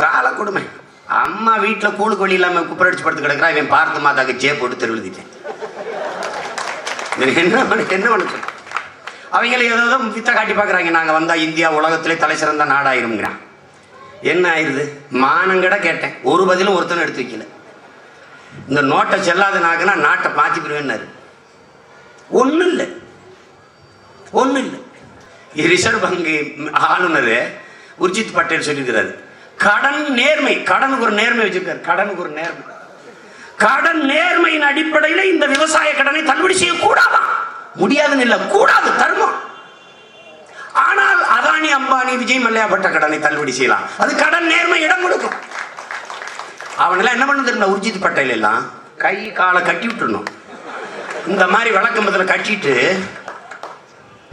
பிரால கொடுமை. அம்மா வீட்டில் கூழுக்கு வழி இல்லாமல் குப்பரடிச்சு படுத்து கிடக்குறா இவன் பார்த்து மாதாக்கு ஜே போட்டு தெருவிழுதிட்டேன் என்ன பண்ண என்ன பண்ண சொல்ற? அவங்கள ஏதோ ஏதோ வித்த காட்டி பார்க்குறாங்க. நாங்கள் வந்தால் இந்தியா உலகத்திலே தலை சிறந்த நாடாயிருங்கிறான் என்ன ஆயிருது? மானங்கட கேட்டேன். ஒரு பதிலும் ஒருத்தனும் எடுத்து வைக்கல. இந்த நோட்டை செல்லாதனாக்குனா நாட்டை மாற்றி ஒன்றும் இல்லை ஒன்றும் இல்லை ரிசர்வ் வங்கி ஆளுநர் உர்ஜித் பட்டேல் சொல்லியிருக்கிறாரு. கடன் நேர்மை கடனுக்கு ஒரு நேர்மை வச்சிருக்காரு கடனுக்கு ஒரு நேர்மை. கடன் நேர்மையின் அடிப்படையில் இந்த விவசாய கடனை தள்ளுபடி செய்யக்கூடாதான். முடியாதுன்னு இல்லை கூடாது தர்மம். ஆனால் அதானி அம்பானி விஜய் மல்லையாப்பட்ட கடனை தள்ளுபடி செய்யலாம். அது கடன் நேர்மை இடம் கொடுக்கும். அவனெல்லாம் என்ன பண்ண தெரியல உர்ஜித் பட்டேல் எல்லாம் கை காலை கட்டி விட்டுணும் இந்த மாதிரி விளக்கம்பத்தில் கட்டிட்டு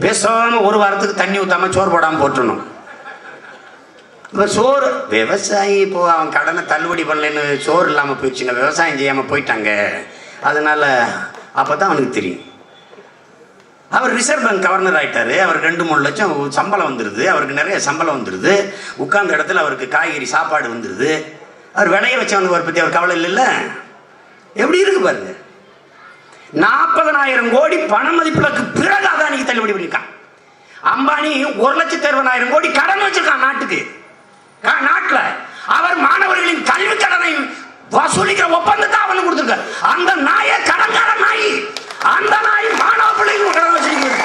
பேசாம ஒரு வாரத்துக்கு தண்ணி ஊத்தாம சோறு போடாமல் போட்டுடணும் இப்போ சோறு. விவசாயி இப்போ அவன் கடனை தள்ளுபடி பண்ணலன்னு சோறு இல்லாமல் போயிடுச்சுங்க. விவசாயம் செய்யாமல் போயிட்டாங்க. அதனால அப்போ தான் அவனுக்கு தெரியும். அவர் ரிசர்வ் பேங்க் கவர்னர் ஆகிட்டார் அவருக்கு ரெண்டு மூணு லட்சம் சம்பளம் வந்துடுது அவருக்கு நிறைய சம்பளம் வந்துடுது உட்கார்ந்த இடத்துல அவருக்கு காய்கறி சாப்பாடு வந்துடுது அவர் விளைய வச்சவனுக்கு பற்றி அவர் கவலை இல்லைல்ல? எப்படி இருக்கு பாருங்க. நாற்பதனாயிரம் கோடி பண மதிப்புகளுக்கு பிறகு அதானிக்கு தள்ளுபடி பண்ணிருக்கான் அம்பானி ஒரு லட்சத்தி அறுபதாயிரம் கோடி கடன் வச்சிருக்கான் நாட்டுக்கு கா- நாட்டுல அவர் மாணவர்களின் கல்வி கடனை வசூலிக்கிற ஒப்பந்தத்தை அவனுக்கு கொடுத்துருக்காரு அந்த நாயே கடங்கார நாய் அந்த நாய் மாணவ பிள்ளைங்க கடன் வச்சிருக்கிறது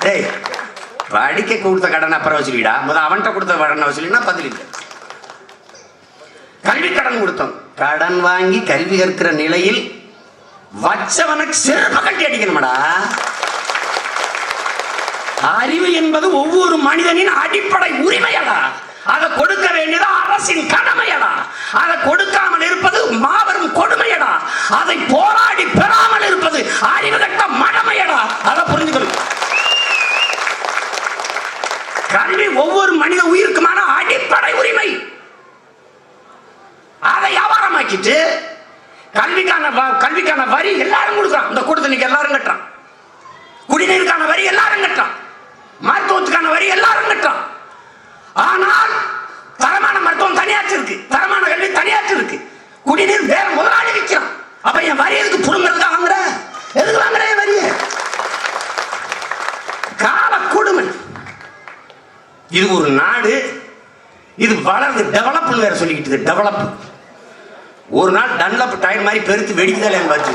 டேய் படிக்க கொடுத்த கடன் அப்புறம் வச்சுக்கிடா முதல் அவன்கிட்ட கொடுத்த கடனை வசூலினா பதில் கல்வி கடன் கொடுத்தோம். கடன் வாங்கி கல்வி கற்கிற நிலையில் வச்சவனுக்கு சிறப்பு கட்டி அடிக்கணுமாடா? அறிவு என்பது ஒவ்வொரு மனிதனின் அடிப்படை உரிமையடா. அதை கொடுக்க வேண்டியது அதை கொடுக்காமல் இருப்பது மாபெரும் கொடுமையடா. அதை போராடி பெறாமல் இருப்பது அறிவு கட்ட மடமையடா. அதை புரிஞ்சுக்கணும். கல்வி ஒவ்வொரு மனித உயிருக்குமான அடிப்படை உரிமை. அதை வியாபாரமாக்கிட்டு கல்விக்கான கல்விக்கான வரி எல்லாரும் கொடுக்குறான். இந்த கூட்டத்தணிக்கு எல்லாரும் கட்டுறான் குடிநீருக்கான வரி எல்லாரும் கட்டுறான் மருத்துவத்துக்கான வரி எல்லாரும் கட்டுறான் ஆனால் தரமான மருத்துவம் தனியாச்சு இருக்கு தரமான கல்வி தனியாச்சு இருக்கு குடிநீர் வேற முதலாளி விற்கிறான் அப்ப என் வரி எதுக்கு புடுங்கிறதுக்கு வாங்குற? எதுக்கு வாங்குற என் வரியை? கால கொடுமை. இது ஒரு நாடு இது வளர்ந்து டெவலப்னு வேற சொல்லிக்கிட்டு டெவலப் ஒரு நாள் டன்லப் டயர் மாதிரி பெருத்து வெடிக்குதா பார்த்து